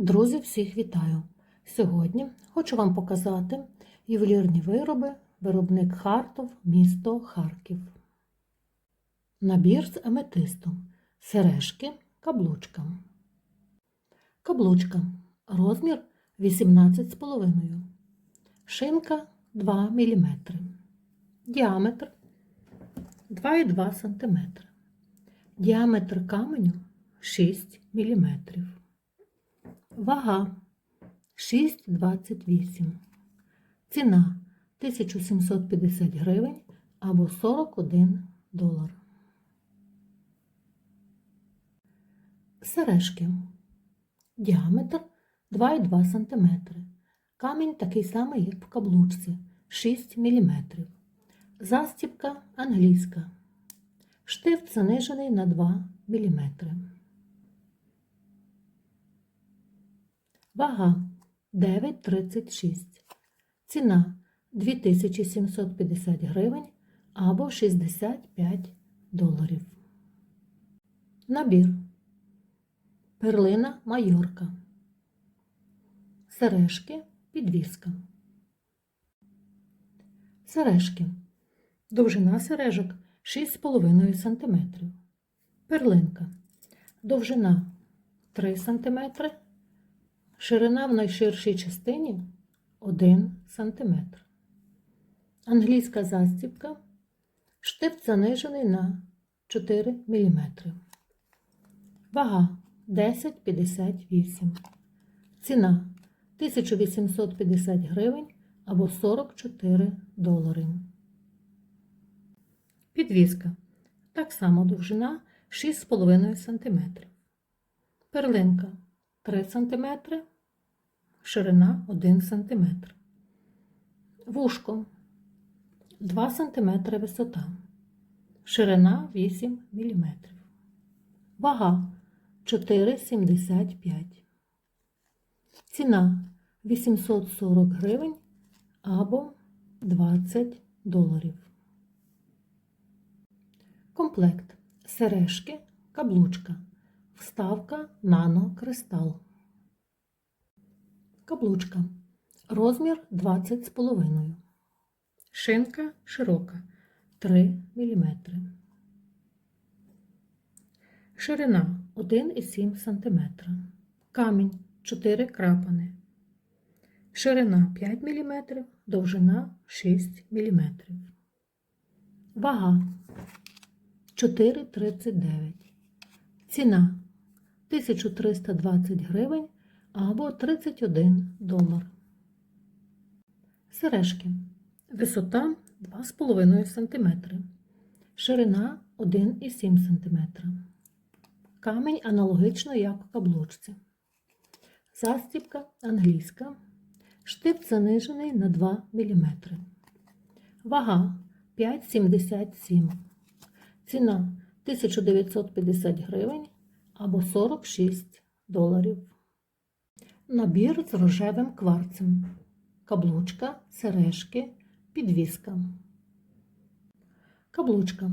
Друзі, всіх вітаю! Сьогодні хочу вам показати ювелірні вироби, виробник Хартов, місто Харків. Набір з аметистом, сережки, каблучка. Каблучка. Розмір 18,5. Шинка 2 мм. Діаметр 2,2 см. Діаметр каменю 6 мм. Вага 6,28. Ціна 1750 гривень або 41 долар. Сережки. Діаметр 2,2 см. Камінь такий самий, як в каблучці 6 мм. Застібка англійська. Штифт занижений на 2 мм. Вага 9,36. Ціна 2750 гривень або 65 доларів. Набір. Перлина майорка. Сережки підвіска. Сережки. Довжина сережок 6,5 см. Перлинка. Довжина 3 см. Ширина в найширшій частині 1 см. Англійська застібка. Штифт занижений на 4 мм. Вага 10,58. Ціна 1850 гривень або 44 долари. Підвіска. Так само довжина 6,5 см. Перлинка 3 см, ширина 1 см. Вушко 2 см висота, ширина 8 мм. Вага 4,75. Ціна 840 гривень або 20 доларів. Комплект сережки, каблучка. Вставка нано-кристал. Каблучка. Розмір 20,5. Шинка широка 3 мм. Ширина 1,7 см. Камінь 4 крапани. Ширина 5 мм, довжина 6 мм. Вага 4,39. Ціна 1320 гривень або 31 долар. Сережки. Висота 2,5 см. Ширина 1,7 см. Камінь аналогічно, як в каблучці. Застібка англійська. Штифт занижений на 2 мм. Вага 5,77. Ціна 1950 гривень або 46 доларів. Набір з рожевим кварцем. Каблучка, сережки, підвіска. Каблучка.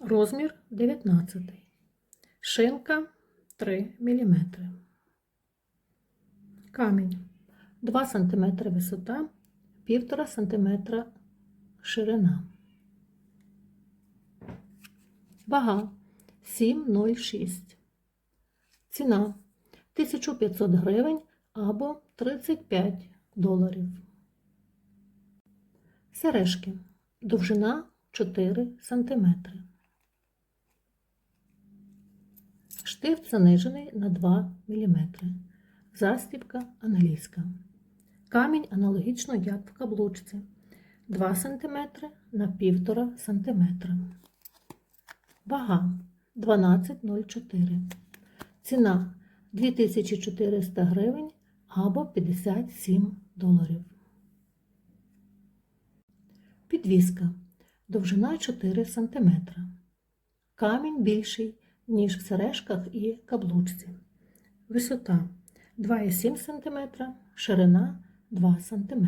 Розмір 19. Шинка 3 мм. Камінь 2 см висота, 1,5 см ширина. Вага 7,06. Ціна 1500 гривень або 35 доларів. Сережки. Довжина 4 см. Штифт занижений на 2 мм. Застібка англійська. Камінь аналогічно, як в каблучці. 2 см на 1,5 см. Вага 12,04. Ціна 2400 гривень або 57 доларів. Підвіска. Довжина 4 см. Камінь більший, ніж в сережках і каблучці. Висота 2,7 см, ширина 2 см.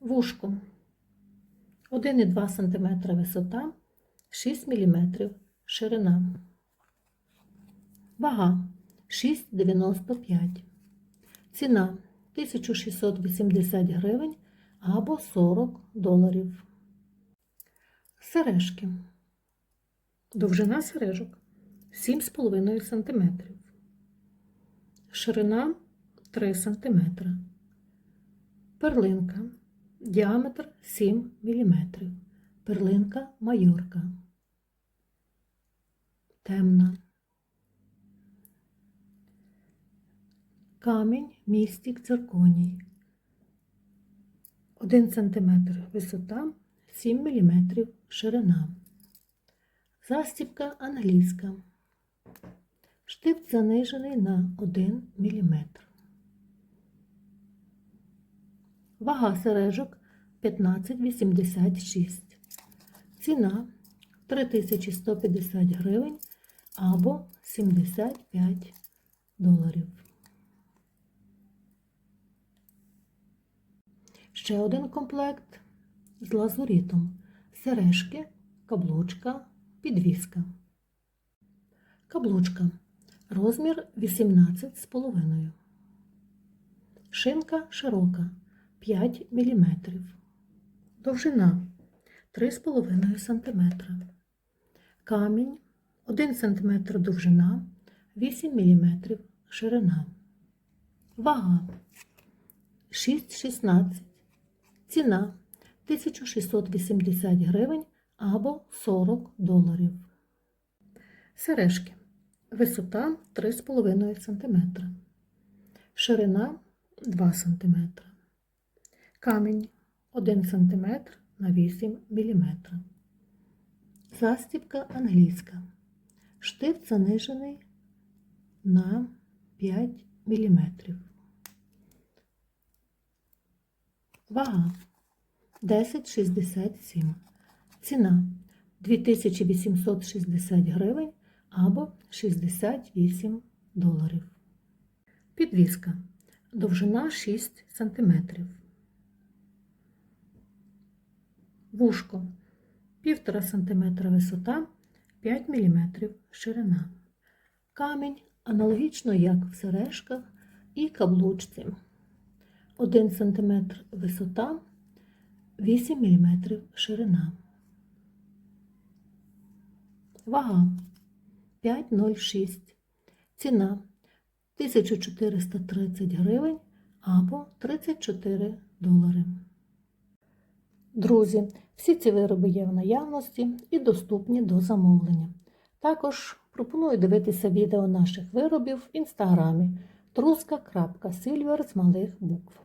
Вушко 1,2 см висота, 6 мм ширина. Вага 6,95. Ціна 1680 гривень або 40 доларів. Сережки. Довжина сережок 7,5 см. Ширина 3 см. Перлинка. Діаметр 7 мм. Перлинка майорка. Темна. Камінь містік цирконій. 1 см висота, 7 мм ширина. Застібка англійська. Штифт занижений на 1 мм. Вага сережок 15,86. Ціна 3150 гривень або 75 доларів. Ще один комплект з лазурітом. Сережки, каблучка, підвіска. Каблучка. Розмір 18,5. Шинка широка 5 мм. Довжина 3,5 см. Камінь 1 см довжина, 8 мм ширина. Вага 6,16. Ціна 1680 гривень або 40 доларів. Сережки. Висота 3,5 см. Ширина 2 см. Камінь 1 см на 8 мм. Застібка англійська. Штифт занижений на 5 мм. Вага 10,67. Ціна 2860 гривень або 68 доларів. Підвіска. Довжина 6 см. Вушко 1,5 см висота, 5 мм ширина. Камінь аналогічно як в сережках і каблучці. 1 см висота, 8 мм ширина. Вага 5,06. Ціна 1430 гривень або 34 долари. Друзі, всі ці вироби є в наявності і доступні до замовлення. Також пропоную дивитися відео наших виробів в інстаграмі труска.silver з малих букв.